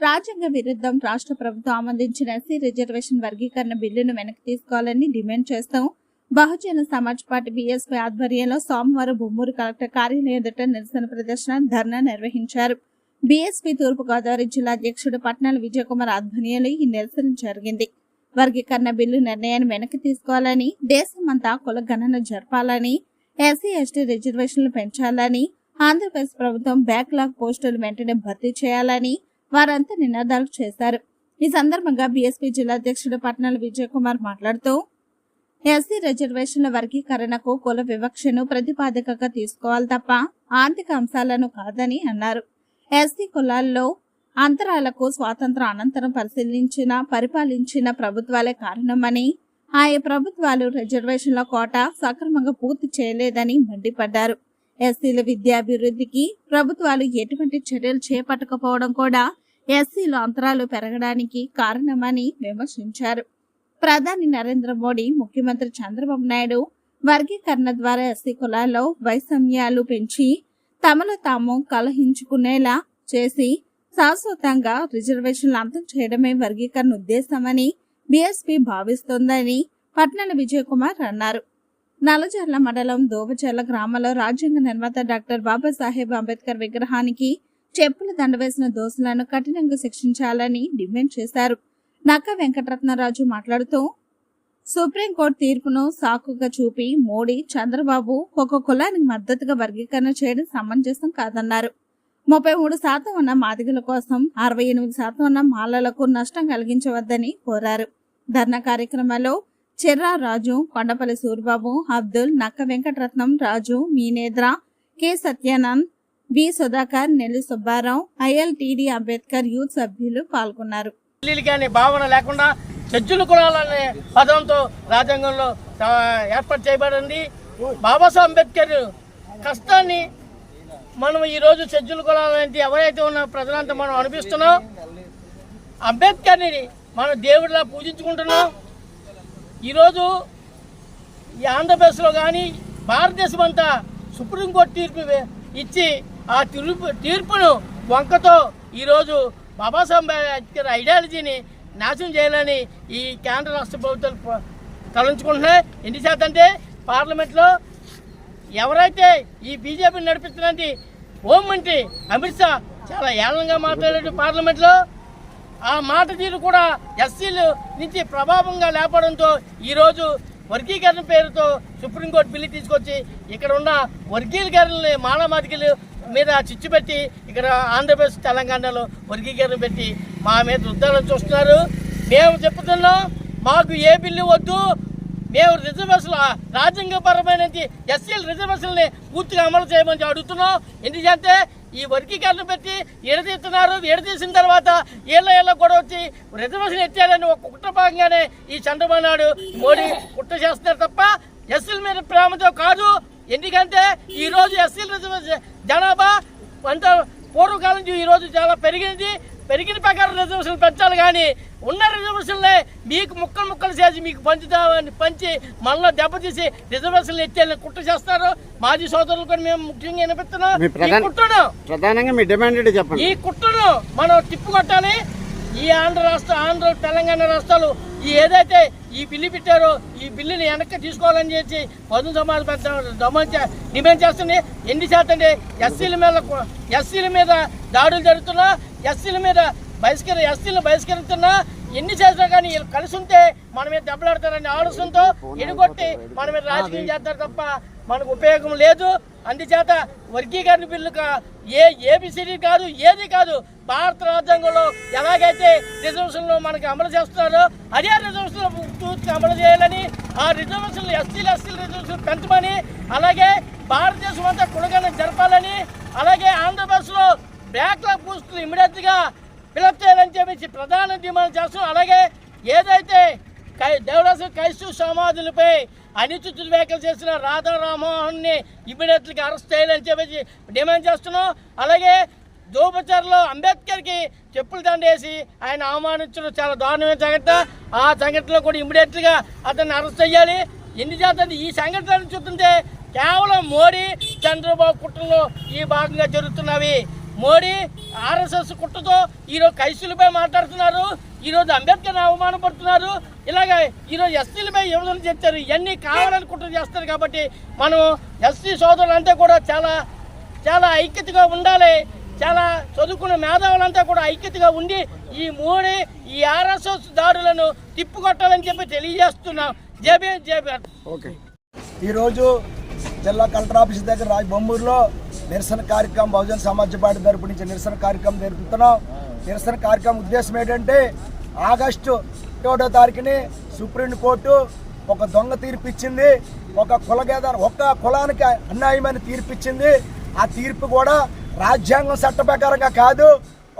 రాజ్యాంగ విరుద్ధం రాష్ట్ర ప్రభుత్వం ఆమోదించిన ఎస్సీ రిజర్వేషన్ వర్గీకరణ బిల్లును వెనక్కి తీసుకోవాలని డిమాండ్ చేస్తాం. బహుజన సమాజ్ పార్టీ బీఎస్పీ ఆధ్వర్యంలో సోమవారం బొమ్మూరు కలెక్టర్ కార్యాలయం ఎదుట నిరసన ప్రదర్శన ధర్నా నిర్వహించారు. బీఎస్పీ తూర్పుగోదావరి జిల్లా అధ్యక్షుడు పట్నాల విజయకుమార్ ఆధ్వర్యంలో ఈ నిరసన జరిగింది. వర్గీకరణ బిల్లు నిర్ణయాన్ని వెనక్కి తీసుకోవాలని దేశమంతా కుల గణన జరపాలని ఎస్సీ ఎస్టీ రిజర్వేషన్లు పెంచాలని ఆంధ్రప్రదేశ్ ప్రభుత్వం బ్యాక్లాగ్ పోస్టులు వెంటనే భర్తీ చేయాలని వారంతా నినాదాలు చేశారు. ఈ సందర్భంగా బీఎస్పీ జిల్లా అధ్యక్షుడు పట్నాల విజయ్ కుమార్ మాట్లాడుతూ ఎస్సీ రిజర్వేషన్ల వర్గీకరణకు కుల వివక్షను ప్రతిపాదికగా తీసుకోవాలి తప్ప ఆర్థిక అంశాలను కాదని అన్నారు. ఎస్సీ కులాల్లో అంతరాలకు స్వాతంత్ర అనంతరం పరిశీలించిన పరిపాలించిన ప్రభుత్వాలే కారణమని ఆయా ప్రభుత్వాలు రిజర్వేషన్ల కోట సక్రమంగా పూర్తి చేయలేదని మండిపడ్డారు. ఎస్సీల విద్యాభివృద్ధికి ప్రభుత్వాలు ఎటువంటి చర్యలు చేపట్టకపోవడం కూడా ఎస్సీలు అంతరాలు పెరగడానికి కారణమని విమర్శించారు. ప్రధాని నరేంద్ర మోడీ ముఖ్యమంత్రి చంద్రబాబు నాయుడు వర్గీకరణ ద్వారా ఎస్సీ కులాల్లో వైషమ్యాలు పెంచి తమలో తాము కలహించుకునేలా చేసి శాశ్వతంగా రిజర్వేషన్లు అంతం చేయడమే వర్గీకరణ ఉద్దేశమని బీఎస్పీ భావిస్తోందని పట్నాల విజయ్ కుమార్ అన్నారు. నలజర్ల మండలం దోవచర్ల గ్రామంలో రాజ్యాంగ నిర్మాత డాక్టర్ బాబాసాహెబ్ అంబేద్కర్ విగ్రహానికి చెప్పుల దండ వేసిన దోషులను కఠినంగా శిక్షించాలని డిమాండ్ చేశారు. నక్క వెంకటరత్నరాజు మాట్లాడుతూ సుప్రీంకోర్టు తీర్పును సాకుగా చూపి మోడీ చంద్రబాబు ఒక కులానికి మద్దతుగా వర్గీకరణ చేయడం సమంజసం కాదన్నారు. ముప్పై మూడు శాతం ఉన్న మాదిగల కోసం అరవై ఎనిమిది శాతం ఉన్న మాలలకు నష్టం కలిగించవద్దని కోరారు. ధర్నా కార్యక్రమంలో చెర్రా రాజు Kondapalli Suribabu Abdul Nakka Venkataratnam Raju Meenedra K Satyanand V Sudhakar Nelli Subbarao ILTD Ambedkar youth సభ్యులు పాల్గొన్నారు. కానీ భావన లేకుండా చర్చల కులాలనే పదంతో రాజ్యాంగంలో ఏర్పాటు చేయబడింది. బాబాసాహెబ్ అంబేద్కర్ కష్టాన్ని మనం ఈరోజు చెజ్జుల కులాలంటే ఎవరైతే ఉన్న ప్రజలంతా మనం అనిపిస్తున్నాం. అంబేద్కర్ని మనం దేవుడిలా పూజించుకుంటున్నాం. ఈరోజు ఈ ఆంధ్రప్రదేశ్లో కానీ భారతదేశం అంతా సుప్రీంకోర్టు తీర్పు ఇచ్చి ఆ తీర్పు తీర్పును వంకతో ఈరోజు బాబాసాహెబ్ అంబేద్కర్ ఐడియాలజీని నాశనం చేయాలని ఈ కేంద్ర రాష్ట్ర ప్రభుత్వాలు తలంచుకుంటున్నాయి. ఎన్ని శాతం అంటే పార్లమెంట్లో ఎవరైతే ఈ బీజేపీని నడిపిస్తున్నది హోం మంత్రి అమిత్ షా చాలా ఏళనంగా మాట్లాడాడు పార్లమెంట్లో. ఆ మాట తీరు కూడా ఎస్సీలు నుంచి ప్రభావంగా లేపడంతో ఈరోజు వర్గీకరణ పేరుతో సుప్రీంకోర్టు బిల్లు తీసుకొచ్చి ఇక్కడ ఉన్న వర్గీకరణని మానవాధికలు మీద చిచ్చు పెట్టి ఇక్కడ ఆంధ్రప్రదేశ్ తెలంగాణలో వర్గీకరణ పెట్టి మా మీద రుద్దాలని చూస్తున్నారు. మేము చెప్తున్నాం మాకు ఏ బిల్లు వద్దు. మేము రిజర్వేషన్ రాజ్యాంగపరమైన ఎస్సీల రిజర్వేషన్ని పూర్తిగా అమలు చేయమని అడుగుతున్నాం. ఎందుకంటే ఈ వర్గీకరణ పెట్టి ఎడతీస్తున్నారు ఎడతీసిన తర్వాత ఏళ్ళ ఏళ్ళ కూడా వచ్చి రిజర్వేషన్ ఎత్తారని ఒక కుట్ర భాగంగానే ఈ చంద్రబాబు నాయుడు మోడీ కుట్ర చేస్తున్నారు తప్ప ఎస్సీల మీద ప్రేమతో కాదు. ఎందుకంటే ఈరోజు ఎస్సీల రిజర్వేషన్ జనాభా అంత పూర్వకాలం నుంచి ఈరోజు చాలా పెరిగింది. పెరిగిన ప్రకారం రిజర్వేషన్ పెంచాలి కానీ ఉన్న రిజర్వేషన్లే మీకు ముక్కలు ముక్కలు చేసి మీకు పంచుతామని పంచి మళ్ళీ దెబ్బతీసి రిజర్వేషన్లు ఎత్తేయాలని కుట్ర చేస్తారు. మాజీ సోదరులు కూడా మేము ముఖ్యంగా వినిపిస్తున్నాం. కుట్రను ప్రధానంగా మీ డిమాండ్ చెప్పండి. ఈ కుట్రను మనం తిప్పు కొట్టాలి. ఈ ఆంధ్ర రాష్ట్ర ఆంధ్ర తెలంగాణ రాష్ట్రాలు ఈ ఏదైతే ఈ బిల్లు పెట్టారో ఈ బిల్లుని వెనక్కి తీసుకోవాలని పదు సమాజం పెద్ద డిమాండ్ చేస్తుంది ఎన్ని శాతం ఎస్సీల మీద ఎస్సీల మీద దాడులు జరుగుతున్నా ఎస్సీల మీద బహిష్కరి ఎస్సీలను బహిష్కరిస్తున్నా ఎన్ని చేసినా కానీ వీళ్ళు కలిసి ఉంటే మన మీద దెబ్బలాడతారని ఆలోచనతో ఎడుగొట్టి మన మీద రాజకీయం చేస్తారు తప్ప మనకు ఉపయోగం లేదు. అందుచేత వర్గీకరణ బిల్లు ఏ ఏబిసిడి కాదు ఏది కాదు భారత రాజ్యాంగంలో ఎలాగైతే రిజర్వేషన్లు మనకి అమలు చేస్తున్నారో అదే రిజర్వేషన్లు పూర్తిగా అమలు చేయాలని ఆ రిజర్వేషన్లు ఎస్సీలు ఎస్సీలు రిజర్వేషన్లు పెంచమని అలాగే భారతదేశం అంతా కులగన జరపాలని అలాగే ఆంధ్రప్రదేశ్లో బ్యాక్లాగ్ పోస్టులు ఇమీడియట్గా ఫిలప్ చేయాలని చెప్పేసి ప్రధాన డిమాండ్ చేస్తున్నాం. అలాగే ఏదైతే కై దేవదాసు క్రైస్తవ సమాధులపై అనుచిత వ్యాఖ్యలు చేసిన రాధా రామ్మోహన్ని ఇమీడియట్గా అరెస్ట్ చేయాలని చెప్పేసి డిమాండ్ చేస్తున్నాం. అలాగే దోపచర్లో అంబేద్కర్కి చెప్పులు దండేసి ఆయన అవమానించడం చాలా దారుణమైన సంఘటన. ఆ సంఘటనలో కూడా ఇమీడియట్గా అతన్ని అరెస్ట్ చేయాలి. ఎన్ని చేస్తుంది ఈ సంఘటనలను చూస్తుంటే కేవలం మోడీ చంద్రబాబు కుట్రలో ఈ భాగంగా జరుగుతున్నవి. మోడీ ఆర్ఎస్ఎస్ కుట్రతో ఈరోజు కైసులపై మాట్లాడుతున్నారు. ఈరోజు అంబేద్కర్ అవమానపడుతున్నారు ఇలాగ ఈరోజు ఎస్సీలపై విడుదల చేస్తారు ఇవన్నీ కావాలని కుట్ర చేస్తారు కాబట్టి మనం ఎస్సీ సోదరులంతా కూడా చాలా చాలా ఐక్యతగా ఉండాలి. చాలా చదువుకున్న మేధావులంతా కూడా ఐక్యతగా ఉండి ఈ మోడీ ఈ ఆర్ఎస్ఎస్ దాడులను తిప్పుకొట్టాలని చెప్పి తెలియజేస్తున్నాం. J B J B okay. ఈరోజు జిల్లా కలెక్టర్ ఆఫీస్ దగ్గర రాజ్ బొమ్మూరులో నిరసన కార్యక్రమం బహుజన సమాజ్ పార్టీ తరపు నుంచి నిరసన కార్యక్రమం జరుపుతున్నాం. నిరసన కార్యక్రమం ఉద్దేశం ఏంటంటే ఆగస్టు ఒకటో తారీఖుని సుప్రీంకోర్టు ఒక దొంగ తీర్పు ఇచ్చింది ఒక కులగేద ఒక కులానికి అన్యాయమైన తీర్పు ఇచ్చింది ఆ తీర్పు కూడా రాజ్యాంగం చట్ట ప్రకారంగా కాదు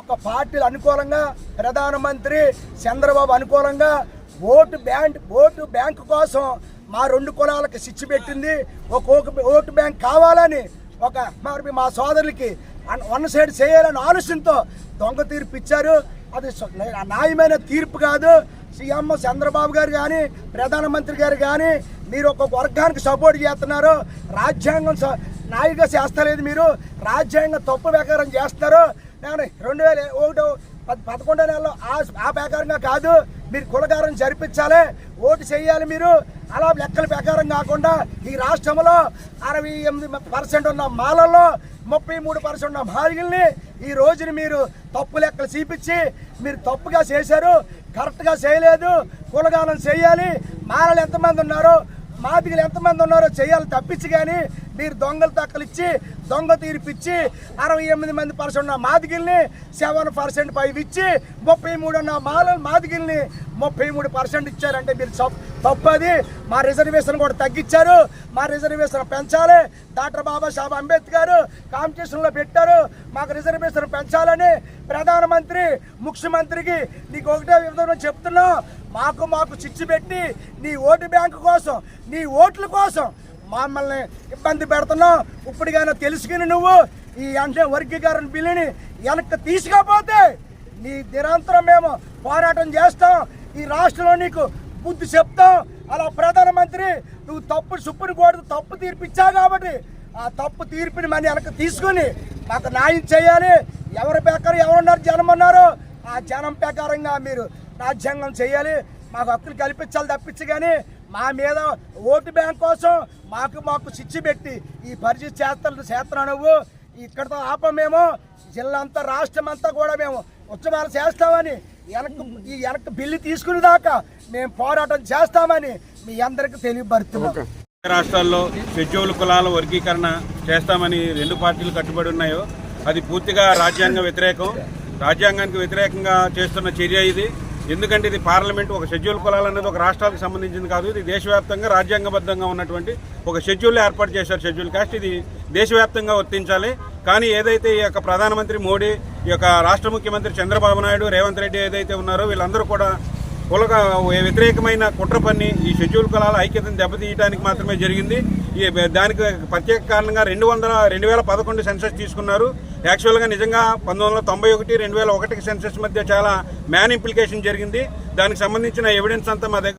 ఒక పార్టీలు అనుకూలంగా ప్రధానమంత్రి చంద్రబాబు అనుకూలంగా ఓటు బ్యాంక్ ఓటు బ్యాంక్ కోసం మా రెండు కులాలకు సిచ్చి పెట్టింది. ఒక ఓటు బ్యాంక్ కావాలని ఒక మరి మా సోదరులకి అన్- వన్ సైడ్ చేయాలని ఆలోచనతో దొంగ తీర్పు ఇచ్చారు. అది న్యాయమైన తీర్పు కాదు. సీఎం చంద్రబాబు గారు కానీ ప్రధానమంత్రి గారు కానీ మీరు ఒక వర్గానికి సపోర్ట్ చేస్తున్నారు. రాజ్యాంగం స- న్యాయంగా చేస్తలేదు మీరు. రాజ్యాంగం తప్పు ప్రకారం చేస్తారు నేను రెండు వేల ఒకటో పదకొండో నెలలో ఆ ఆ ప్రకారంగా కాదు మీరు కులకారం జరిపించాలి ఓటు చేయాలి మీరు. అలా లెక్కల ప్రకారం కాకుండా ఈ రాష్ట్రంలో అరవై ఎనిమిది పర్సెంట్ ఉన్న మాలల్లో ముప్పై మూడు పర్సెంట్ ఉన్న మాదిగల్ని ఈ రోజున మీరు తప్పు లెక్కలు చూపించి మీరు తప్పుగా చేశారు కరెక్ట్గా చేయలేదు కులగానం చేయాలి. మాలలు ఎంతమంది ఉన్నారో మాదిగలు ఎంతమంది ఉన్నారో చేయాలి తప్పించి కానీ మీరు దొంగలు తక్కలిచ్చి దొంగ తీర్పిచ్చి అరవై ఎనిమిది మంది పర్సెంట్ ఉన్న మాదిగిల్ని సెవెన్ పర్సెంట్ పై ఇచ్చి ముప్పై మూడు ఉన్న మాల మాదిగిల్ని ముప్పై మూడు పర్సెంట్ ఇచ్చారంటే మీరు తప్పది మా రిజర్వేషన్ కూడా తగ్గించారు మా రిజర్వేషన్ పెంచాలి. డాక్టర్ బాబాసాహెబ్ అంబేద్కర్ కాంపిటీషన్లో పెట్టారు. మాకు రిజర్వేషన్ పెంచాలని ప్రధానమంత్రి ముఖ్యమంత్రికి నీకు ఒకటే విధంగా చెప్తున్నా. మాకు మాకు చిచ్చు పెట్టి నీ ఓటు బ్యాంకు కోసం నీ ఓట్ల కోసం మమ్మల్ని ఇబ్బంది పెడుతున్నావు. ఇప్పటికైనా తెలుసుకుని నువ్వు ఈ అంటే వర్గీకరణ బిల్లుని వెనక్కి తీసుకపోతే నీ నిరంతరం మేము పోరాటం చేస్తాం. ఈ రాష్ట్రంలో నీకు బుద్ధి చెప్తాం. అలా ప్రధానమంత్రి నువ్వు తప్పు సుప్రీంకోర్టు తప్పు తీర్పు ఇచ్చావు కాబట్టి ఆ తప్పు తీర్పుని మన వెనక తీసుకొని మాకు న్యాయం చేయాలి. ఎవరి ప్రకారం ఎవరున్నారు జనం ఉన్నారు ఆ జనం ప్రకారంగా మీరు రాజ్యాంగం చేయాలి. మాకు హక్కులు కల్పించాలి తప్పించి కానీ మా మీద ఓటు బ్యాంక్ కోసం మాకు మాకు శిక్ష పెట్టి ఈ పరిస్థితి చేస్తాను చేస్తున్నావు నువ్వు. ఇక్కడతో ఆపమేమో జిల్లా అంతా రాష్ట్రం అంతా కూడా మేము ఉత్సవాలు చేస్తామని వెనక్కి ఈ వెనక్కి బిల్లు తీసుకునే దాకా మేము పోరాటం చేస్తామని మీ అందరికి తెలియపరుస్తున్నాం. రాష్ట్రాల్లో షెడ్యూల్ కులాల వర్గీకరణ చేస్తామని రెండు పార్టీలు కట్టుబడి ఉన్నాయో అది పూర్తిగా రాజ్యాంగ వ్యతిరేకం. రాజ్యాంగానికి వ్యతిరేకంగా చేస్తున్న చర్య ఇది. ఎందుకంటే ఇది పార్లమెంట్ ఒక షెడ్యూల్ కులాలు అనేది ఒక రాష్ట్రాలకు సంబంధించింది కాదు. ఇది దేశవ్యాప్తంగా రాజ్యాంగబద్ధంగా ఉన్నటువంటి ఒక షెడ్యూల్ ఏర్పాటు చేశారు షెడ్యూల్ కాస్ట్. ఇది దేశవ్యాప్తంగా వర్తించాలి. కానీ ఏదైతే ఈ యొక్క ప్రధానమంత్రి మోడీ ఈ యొక్క రాష్ట్ర ముఖ్యమంత్రి చంద్రబాబు నాయుడు రేవంత్ రెడ్డి ఏదైతే ఉన్నారో వీళ్ళందరూ కూడా కులక వ్యతిరేకమైన కుట్ర పని ఈ షెడ్యూల్ కులాల ఐక్యతను దెబ్బతీయడానికి మాత్రమే జరిగింది. ఈ దానికి ప్రత్యేక కారణంగా రెండు వందల రెండు వేల పదకొండు సెన్సెస్ తీసుకున్నారు. యాక్చువల్గా నిజంగా పంతొమ్మిది వందల తొంభై ఒకటి రెండు వేల ఒకటికి సెన్సెస్ మధ్య చాలా మ్యాన్ ఇంప్లికేషన్ జరిగింది. దానికి సంబంధించిన ఎవిడెన్స్ అంతా మా దగ్గర